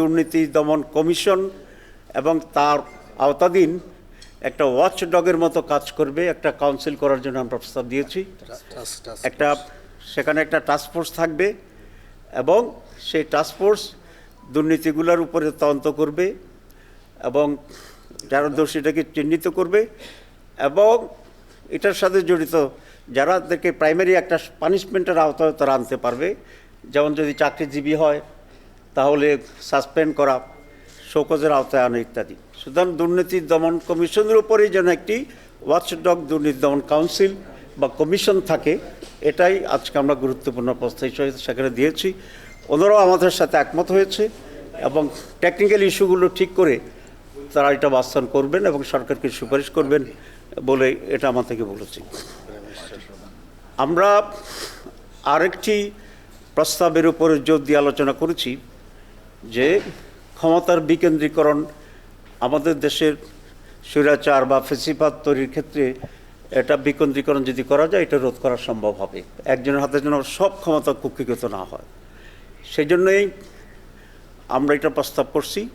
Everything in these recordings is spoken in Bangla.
দুর্নীতি দমন কমিশন এবং তার আওতাধীন একটা ওয়াচ ডগের মতো কাজ করবে একটা কাউন্সিল করার জন্য আমরা প্রস্তাব দিয়েছি। একটা সেখানে একটা টাস্কফোর্স থাকবে এবং সেই টাস্কফোর্স দুর্নীতিগুলোর উপরে তদন্ত করবে এবং যারা দোষীটাকে চিহ্নিত করবে এবং এটার সাথে জড়িত যারা তাদেরকে প্রাইমারি একটা পানিশমেন্টের আওতায় তারা আনতে পারবে। যেমন যদি চাকরিজীবী হয় তাহলে সাসপেন্ড করা, শোকজের আওতায় আনা ইত্যাদি। সুতরাং দুর্নীতি দমন কমিশনের উপরেই যেন একটি ওয়াচডগ দুর্নীতি দমন কাউন্সিল বা কমিশন থাকে, এটাই আজকে আমরা গুরুত্বপূর্ণ প্রস্তাব হিসেবে সেখানে দিয়েছি। ওনারাও আমাদের সাথে একমত হয়েছে এবং টেকনিক্যাল ইস্যুগুলো ঠিক করে তারা এটা বাস্তবায়ন করবেন এবং সরকারকে সুপারিশ করবেন বলে এটা আমার থেকে বলেছি। আমরা আরেকটি প্রস্তাবের উপরে জোর দিয়ে আলোচনা করেছি। যে ক্ষমতার বিকেন্দ্রীকরণ আমাদের দেশের স্বৈরাচার বা ফেসিপাত তৈরির ক্ষেত্রে এটা বিকেন্দ্রীকরণ যদি করা যায়, এটা রোধ করা সম্ভব হবে। একজনের হাতে যেন সব ক্ষমতা কুক্ষিগত না হয়। সেই জন্যই আমরা এটা প্রস্তাব করছি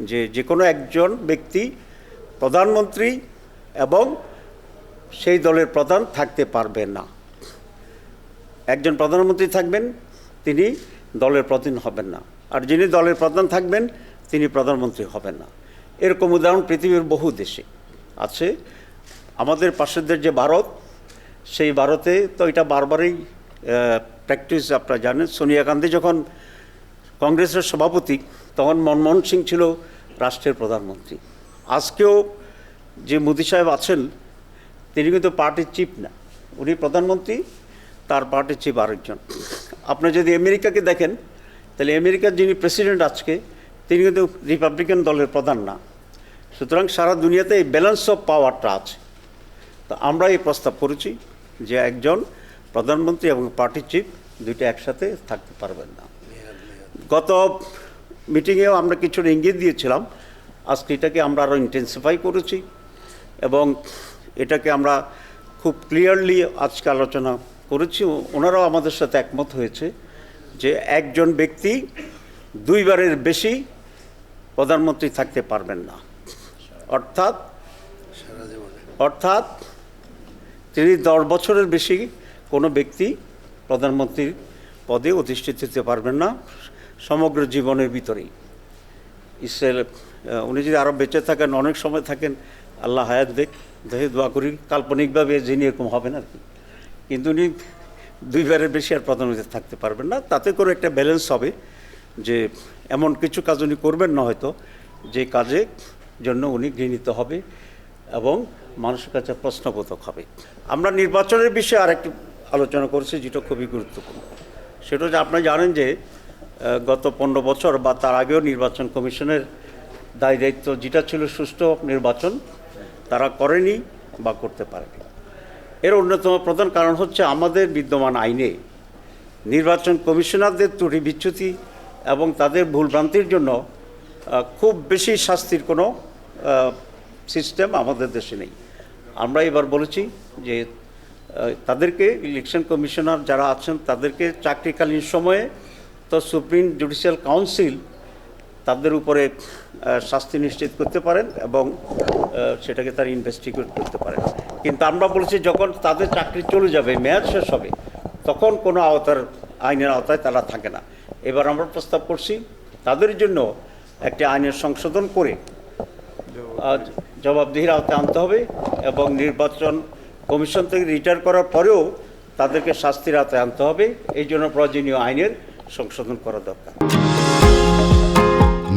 যে যে কোনো একজন ব্যক্তি, প্রধানমন্ত্রী এবং সেই দলের প্রধান থাকতে পারবে না। একজন প্রধানমন্ত্রী থাকবেন, তিনি দলের প্রধান হবেন না। আর যিনি দলের প্রধান থাকবেন, তিনি প্রধানমন্ত্রী হবেন না। এরকম উদাহরণ পৃথিবীর বহু দেশে আছে। আমাদের পাশের যে ভারত, সেই ভারতে তো এটা বারবারই প্র্যাকটিস আপনারা জানেন, সোনিয়া গান্ধী যখন কংগ্রেসের সভাপতি, তখন মনমোহন সিং ছিল রাষ্ট্রের প্রধানমন্ত্রী। আজকেও যে মোদি সাহেব আছেন, তিনি কিন্তু পার্টির চিফ না। উনি প্রধানমন্ত্রী, তার পার্টির চিফ আরেকজন। আপনি যদি আমেরিকাকে দেখেন তাহলে আমেরিকার যিনি প্রেসিডেন্ট আজকে, তিনি কিন্তু রিপাবলিকান দলের প্রধান না। সুতরাং সারা দুনিয়াতে এই ব্যালেন্স অফ পাওয়ারটা আছে। তো আমরা এই প্রস্তাব করেছি যে একজন প্রধানমন্ত্রী এবং পার্টি চিফ দুইটা একসাথে থাকতে পারবেন না। গত মিটিংয়েও আমরা কিছুটা ইঙ্গিত দিয়েছিলাম। আজকে এটাকে আমরা আরও ইন্টেন্সিফাই করেছি এবং এটাকে আমরা খুব ক্লিয়ারলি আজকে আলোচনা করেছি। ওনারাও আমাদের সাথে একমত হয়েছে। যে একজন ব্যক্তি দুইবারের বেশি প্রধানমন্ত্রী থাকতে পারবেন না। অর্থাৎ অর্থাৎ তিনি দশ বছরের বেশি কোনো ব্যক্তি প্রধানমন্ত্রীর পদে অধিষ্ঠিত হতে পারবেন না সমগ্র জীবনের ভিতরেই। ইসরায়েল উনি যদি আরও বেঁচে থাকেন, অনেক সময় থাকেন, আল্লাহ হায়াত দেখ দেখে দোয়া করি, কাল্পনিকভাবে যিনি এরকম হবেন আর কি। কিন্তু উনি দুইবারের বেশি আর প্রধানমন্ত্রী থাকতে পারবেন না। তাতে করে একটা ব্যালেন্স হবে যে এমন কিছু কাজ উনি করবেন না হয়তো, যে কাজে জন্য উনি গৃহীত হবে এবং মানুষের কাছে প্রশ্নবোধক হবে। আমরা নির্বাচনের বিষয়ে আরেকটি আলোচনা করেছি যেটা খুবই গুরুত্বপূর্ণ। সেটা হচ্ছে আপনি জানেন যে গত পনেরো বছর বা তার আগেও নির্বাচন কমিশনের দায় দায়িত্ব যেটা ছিল সুষ্ঠু নির্বাচন, তারা করেনি বা করতে পারেনি। এর অন্যতম প্রধান কারণ হচ্ছে আমাদের বিদ্যমান আইনে নির্বাচন কমিশনারদের ত্রুটি বিচ্যুতি এবং তাদের ভুলভ্রান্তির জন্য খুব বেশি শাস্তির কোনো সিস্টেম আমাদের দেশে নেই। আমরা এবার বলেছি যে তাদেরকে ইলেকশন কমিশনার যারা আছেন তাদেরকে চাকরিকালীন সময়ে তো সুপ্রিম জুডিশিয়াল কাউন্সিল তাদের উপরে শাস্তি নিশ্চিত করতে পারেন এবং সেটাকে তারা ইনভেস্টিগেট করতে পারেন। কিন্তু আমরা বলেছি যখন তাদের চাকরি চলে যাবে, মেয়াদ শেষ হবে, তখন কোনো আওতার, আইনের আওতায় তারা থাকে না। এবার আমরা প্রস্তাব করছি, তাদের জন্য একটি আইনের সংশোধন করে জবাবদিহির আওতায় আনতে হবে এবং নির্বাচন কমিশন থেকে রিটায়ার করার পরেও তাদেরকে শাস্তির আওতায় আনতে হবে। এই জন্য প্রয়োজনীয় আইনের সংশোধন করা দরকার।